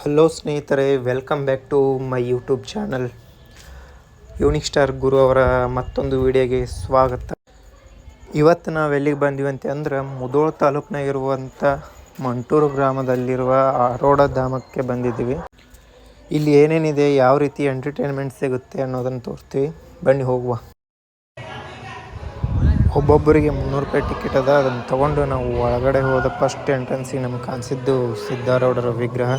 Hello ಸ್ನೇಹಿತರೆ welcome back to my YouTube channel unique star Guru ಅವರ ಮತ್ತೊಂದು ವಿಡಿಯೋಗೆ ಸ್ವಾಗತ. ಇವತ್ತು ನಾವು ಎಲ್ಲಿಗೆ ಬಂದೀವಿ ಅಂತ ಅಂದ್ರೆ, ಮುದೋಳ ತಾಲೂಕಿನಾಗಿರುವಂಥ ಮಂಟೂರು ಗ್ರಾಮದಲ್ಲಿರುವ ಆರೋಡ ಧಾಮಕ್ಕೆ ಬಂದಿದ್ದೀವಿ. ಇಲ್ಲಿ ಏನೇನಿದೆ, ಯಾವ ರೀತಿ ಎಂಟರ್ಟೈನ್ಮೆಂಟ್ ಸಿಗುತ್ತೆ ಅನ್ನೋದನ್ನು ತೋರಿಸ್ತೀವಿ. ಬನ್ನಿ ಹೋಗುವ. ಒಬ್ಬೊಬ್ಬರಿಗೆ ಮುನ್ನೂರು ರೂಪಾಯಿ ಟಿಕೆಟ್ ಅದ, ಅದನ್ನು ತಗೊಂಡು ನಾವು ಒಳಗಡೆ ಹೋದ ಫಸ್ಟ್ ಎಂಟ್ರೆನ್ಸಿಗೆ ನಮ್ಗೆ ಕಾಣಿಸಿದ್ದು ಸಿದ್ಧಾರೂಢರ ವಿಗ್ರಹ.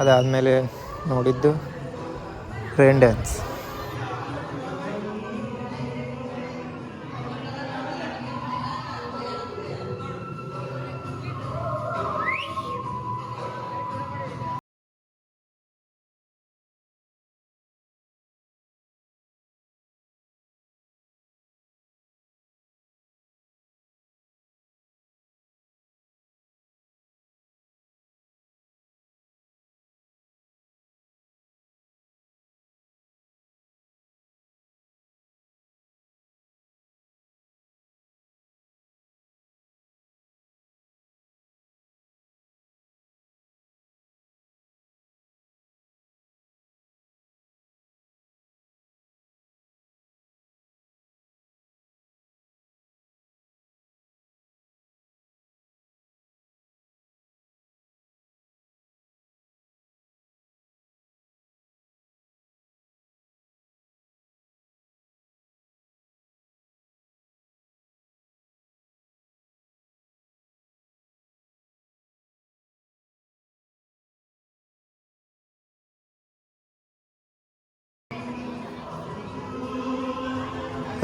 ಅದಾದಮೇಲೆ ನೋಡಿದ್ದು ರೇನ್ ಡ್ಯಾನ್ಸ್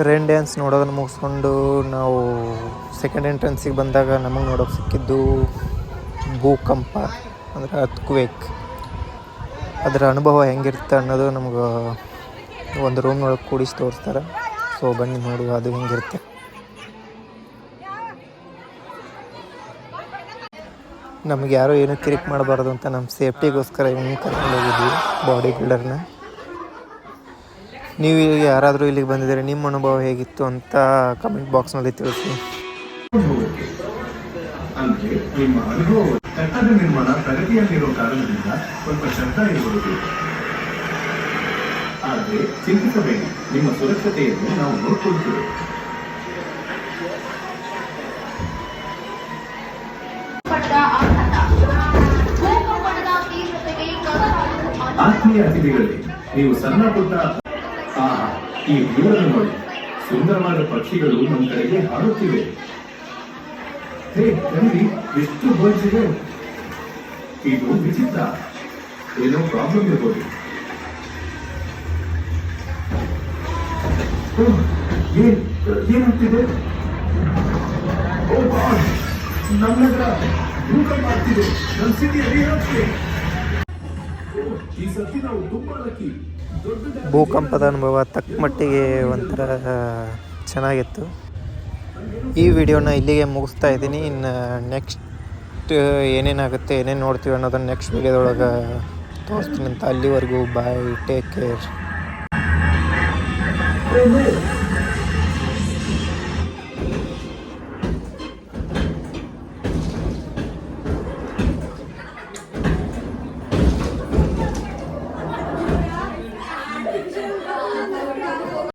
ರೇನ್ ಡ್ಯಾನ್ಸ್ ನೋಡೋದನ್ನು ಮುಗಿಸ್ಕೊಂಡು ನಾವು ಸೆಕೆಂಡ್ ಎಂಟ್ರೆನ್ಸಿಗೆ ಬಂದಾಗ ನಮಗೆ ನೋಡೋಕೆ ಸಿಕ್ಕಿದ್ದು ಭೂಕಂಪ, ಅಂದರೆ ಅತ್ಕ್ವೇಕ್ ಅದರ ಅನುಭವ ಹೆಂಗಿರುತ್ತೆ ಅನ್ನೋದು ನಮ್ಗೆ ಒಂದು ರೂಮ್ನೊಳಗೆ ಕೂಡಿಸಿ ತೋರಿಸ್ತಾರೆ. ಸೊ ಬನ್ನಿ ನೋಡುವ ಅದು ಹೆಂಗಿರುತ್ತೆ. ನಮ್ಗೆ ಯಾರೂ ಏನೂ ಕಿರಿಕ್ ಮಾಡಬಾರ್ದು ಅಂತ ನಮ್ಮ ಸೇಫ್ಟಿಗೋಸ್ಕರ ಇವನು ಕರ್ಕೊಂಡು ಹೋಗಿದ್ವಿ ಬಾಡಿ ಬಿಲ್ಡರ್ನ ನೀವು ಯಾರಾದರೂ ಇಲ್ಲಿಗೆ ಬಂದಿದ್ದರೆ, ನಿಮ್ಮ ಅನುಭವ ಹೇಗಿತ್ತು ಅಂತ ಕಮೆಂಟ್ ಬಾಕ್ಸ್ನಲ್ಲಿ ತಿಳಿಸಿ. ನಿಮ್ಮ ಅನುಭವ ಕಟ್ಟಡ ನಿರ್ಮಾಣ ಪ್ರಗತಿಯಲ್ಲಿರೋ ಕಾರಣದಿಂದ ಸ್ವಲ್ಪ ಶಬ್ದ ಇರಬಹುದು ಆದರೆ ಚಿಂತಿಸಬೇಡಿ, ನಿಮ್ಮ ಸುರಕ್ಷತೆಯನ್ನು ನಾವು ತೀವ್ರತೆಗೆ ಆತ್ಮೀಯ ಅತಿಥಿಗಳೇ, ನೀವು ಸಣ್ಣ ಪುಟ್ಟ ಈ ವ್ಯೂವನ್ನು ನೋಡಿ. ಸುಂದರವಾದ ಪಕ್ಷಿಗಳು ನಮ್ಮ ಕಡೆಗೆ ಹಾರುತ್ತಿವೆ. ಹೇ ಕಣ್ರಿ ಎಷ್ಟು ಬರ್ಡ್ಸ್ ಇದೆ ವಿಚಿತ್ರ. ಏನೋ ಪ್ರಾಬ್ಲಮ್ ಇರ್ಬೋದು. ಏನ್ ಏನಾಗ್ತಿದೆ? ಓ ಗಾಡ್ ನಮ್ಮ ನಗರ ಭೂಕಂಪ ಆಗ್ತಿದೆ. ಸಿಟಿ ಏನಾಗ್ತಿದೆ? ಓಹ್, ಈ ಸತಿ ನಾವು ತುಂಬಾ ಲಕ್ಕಿ ಭೂಕಂಪದ ಅನುಭವ ತಕ್ಕ ಮಟ್ಟಿಗೆ ಒಂಥರ ಚೆನ್ನಾಗಿತ್ತು. ಈ ವಿಡಿಯೋನ ಇಲ್ಲಿಗೆ ಮುಗಿಸ್ತಾ ಇದ್ದೀನಿ. ಇನ್ನು ನೆಕ್ಸ್ಟ್ ಏನೇನಾಗುತ್ತೆ, ಏನೇನು ನೋಡ್ತೀವಿ ಅನ್ನೋದನ್ನು ನೆಕ್ಸ್ಟ್ ವಿಡಿಯೋದೊಳಗೆ ತೋರಿಸ್ತೀನಿ ಅಂತ ಅಲ್ಲಿವರೆಗೂ ಬಾಯ್, ಟೇಕ್ ಕೇರ್.